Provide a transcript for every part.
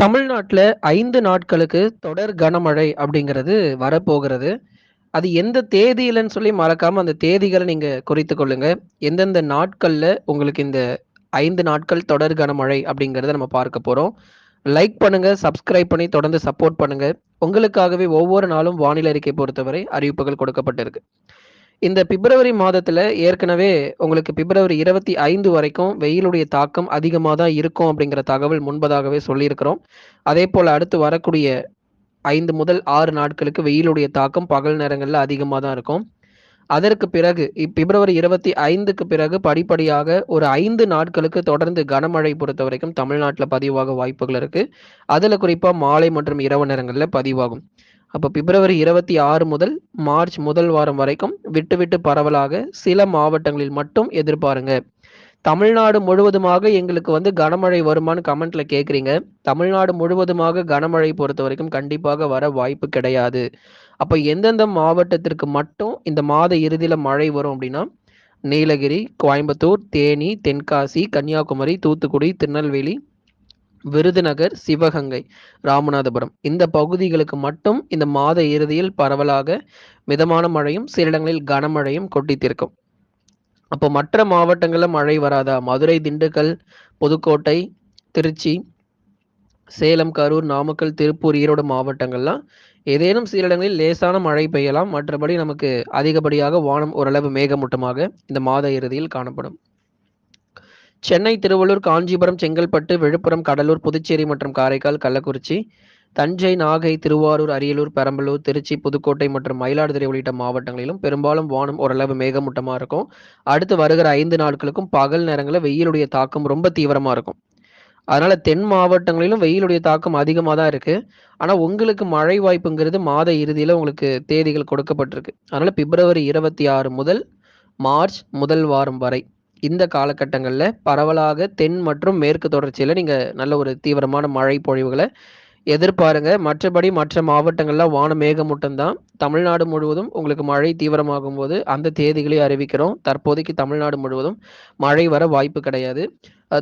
தமிழ்நாட்டில் ஐந்து நாட்களுக்கு தொடர் கனமழை அப்படிங்கிறது வரப்போகிறது. அது எந்த தேதியிலன்னு சொல்லி மறக்காமல் அந்த தேதிகளை நீங்கள் குறித்து கொள்ளுங்க. எந்தெந்த நாட்களில் உங்களுக்கு இந்த ஐந்து நாட்கள் தொடர் கனமழை அப்படிங்கிறத நம்ம பார்க்க போகிறோம் லைக் பண்ணுங்க, சப்ஸ்கிரைப் பண்ணி தொடர்ந்து சப்போர்ட் பண்ணுங்க. உங்களுக்காகவே ஒவ்வொரு நாளும் வானிலை அறிக்கை பொறுத்தவரை அறிவிப்புகள் கொடுக்கப்பட்டிருக்கு. இந்த பிப்ரவரி மாதத்துல ஏற்கனவே உங்களுக்கு பிப்ரவரி 25 வரைக்கும் வெயிலுடைய தாக்கம் அதிகமாக தான் இருக்கும் அப்படிங்கிற தகவல் முன்பதாகவே சொல்லியிருக்கிறோம். அதே போல் அடுத்து வரக்கூடிய ஐந்து முதல் ஆறு நாட்களுக்கு வெயிலுடைய தாக்கம் பகல் நேரங்களில் அதிகமாக தான் இருக்கும். அதற்கு பிறகு இப் பிப்ரவரி 25க்கு பிறகு படிப்படியாக ஒரு ஐந்து நாட்களுக்கு தொடர்ந்து கனமழை பொறுத்த வரைக்கும் தமிழ்நாட்டில் பதிவாக வாய்ப்புகள் இருக்கு. அதில் குறிப்பாக மாலை மற்றும் இரவு நேரங்களில் பதிவாகும். அப்போ பிப்ரவரி 26 முதல் மார்ச் முதல் வாரம் வரைக்கும் விட்டு விட்டு பரவலாக சில மாவட்டங்களில் மட்டும் எதிர்பாருங்க. தமிழ்நாடு முழுவதுமாக எங்களுக்கு வந்து கனமழை வருமான்னு கமெண்ட்ல கேட்குறீங்க தமிழ்நாடு முழுவதுமாக கனமழை பொறுத்த வரைக்கும் கண்டிப்பாக வர வாய்ப்பு கிடையாது. அப்போ எந்தெந்த மாவட்டத்திற்கு மட்டும் இந்த மாத இறுதியில் மழை வரும் அப்படின்னா, நீலகிரி, கோயம்புத்தூர், தேனி, தென்காசி, கன்னியாகுமரி, தூத்துக்குடி, திருநெல்வேலி, விருதுநகர், சிவகங்கை, ராமநாதபுரம் இந்த பகுதிகளுக்கு மட்டும் இந்த மாத இறுதியில் பரவலாக மிதமான மழையும், சில இடங்களில் கனமழையும் கொட்டித்திருக்கும் அப்போ மற்ற மாவட்டங்களில் மழை வராதா? மதுரை, திண்டுக்கல், புதுக்கோட்டை, திருச்சி, சேலம், கரூர், நாமக்கல், திருப்பூர், ஈரோடு மாவட்டங்கள்லாம் ஏதேனும் சில இடங்களில் லேசான மழை பெய்யலாம். மற்றபடி நமக்கு அதிகப்படியாக வானம் ஓரளவு மேகமூட்டமாக இந்த மாத இறுதியில் காணப்படும். சென்னை, திருவள்ளூர், காஞ்சிபுரம், செங்கல்பட்டு, விழுப்புரம், கடலூர், புதுச்சேரி மற்றும் காரைக்கால், கள்ளக்குறிச்சி, தஞ்சை, நாகை, திருவாரூர், அரியலூர், பெரம்பலூர், திருச்சி, புதுக்கோட்டை மற்றும் மயிலாடுதுறை உள்ளிட்ட மாவட்டங்களிலும் பெரும்பாலும் வானம் ஓரளவு மேகமூட்டமாக இருக்கும். அடுத்து வருகிற ஐந்து நாட்களுக்கும் பகல் நேரங்களில் வெயிலுடைய தாக்கம் ரொம்ப தீவிரமாக இருக்கும். அதனால தென் மாவட்டங்களிலும் வெயிலுடைய தாக்கம் அதிகமாக தான் இருக்கு. ஆனால் உங்களுக்கு மழை வாய்ப்புங்கிறது மாத இறுதியில் உங்களுக்கு தேதிகள் கொடுக்கப்பட்டிருக்கு. அதனால பிப்ரவரி 26 முதல் மார்ச் முதல் வாரம் வரை இந்த காலகட்டங்களில் பரவலாக தென் மற்றும் மேற்கு தொடர்ச்சியில் நீங்கள் நல்ல ஒரு தீவிரமான மழை பொழிவுகளை எதிர்பாருங்க. மற்றபடி மற்ற மாவட்டங்களில் வான மேகமூட்டம் தான். தமிழ்நாடு முழுவதும் உங்களுக்கு மழை தீவிரமாகும் போது அந்த தேதிகளை அறிவிக்கிறோம். தற்போதைக்கு தமிழ்நாடு முழுவதும் மழை வர வாய்ப்பு கிடையாது.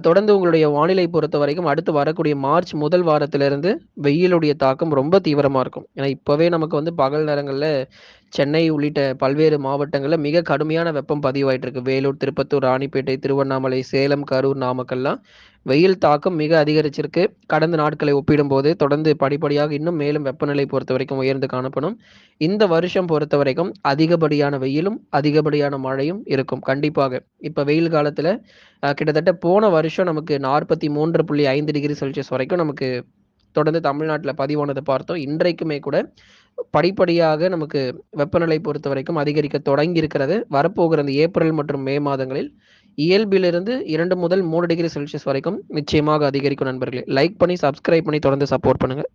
தொடர்ந்து உங்களுடைய வானிலை பொறுத்த வரைக்கும் அடுத்து வரக்கூடிய மார்ச் முதல் வாரத்திலிருந்து வெயிலுடைய தாக்கம் ரொம்ப தீவிரமாக இருக்கும். ஏன்னா இப்போவே நமக்கு வந்து பகல் நேரங்களில் சென்னை உள்ளிட்ட பல்வேறு மாவட்டங்களில் மிக கடுமையான வெப்பம் பதிவாயிட்டு இருக்கு. வேலூர், திருப்பத்தூர், ராணிப்பேட்டை, திருவண்ணாமலை, சேலம், கரூர், நாமக்கல்லாம் வெயில் தாக்கம் மிக அதிகரிச்சிருக்கு. கடந்த நாட்களை ஒப்பிடும்போது தொடர்ந்து படிப்படியாக இன்னும் மேலும் வெப்பநிலை பொறுத்த வரைக்கும் உயர்ந்து காணப்படும். இந்த வருஷம் பொறுத்த வரைக்கும் அதிகப்படியான வெயிலும், அதிகப்படியான மழையும் இருக்கும். கண்டிப்பாக. இப்போ வெயில் காலத்தில் கிட்டத்தட்ட போன வருஷம் நமக்கு 43.5 டிகிரி செல்சியஸ் வரைக்கும் நமக்கு தொடர்ந்து தமிழ்நாட்டில் பதிவானதை பார்த்தோம். இன்றைக்குமே கூட படிப்படியாக நமக்கு வெப்பநிலை பொறுத்த வரைக்கும் அதிகரிக்க தொடங்கி இருக்கிறது. வரப்போகிற இந்த ஏப்ரல் மற்றும் மே மாதங்களில் இயல்பிலிருந்து இரண்டு முதல் மூணு டிகிரி செல்சியஸ் வரைக்கும் நிச்சயமாக அதிகரிக்கும் நண்பர்களே. லைக் பண்ணி, சப்ஸ்கிரைப் பண்ணி தொடர்ந்து சப்போர்ட் பண்ணுங்கள்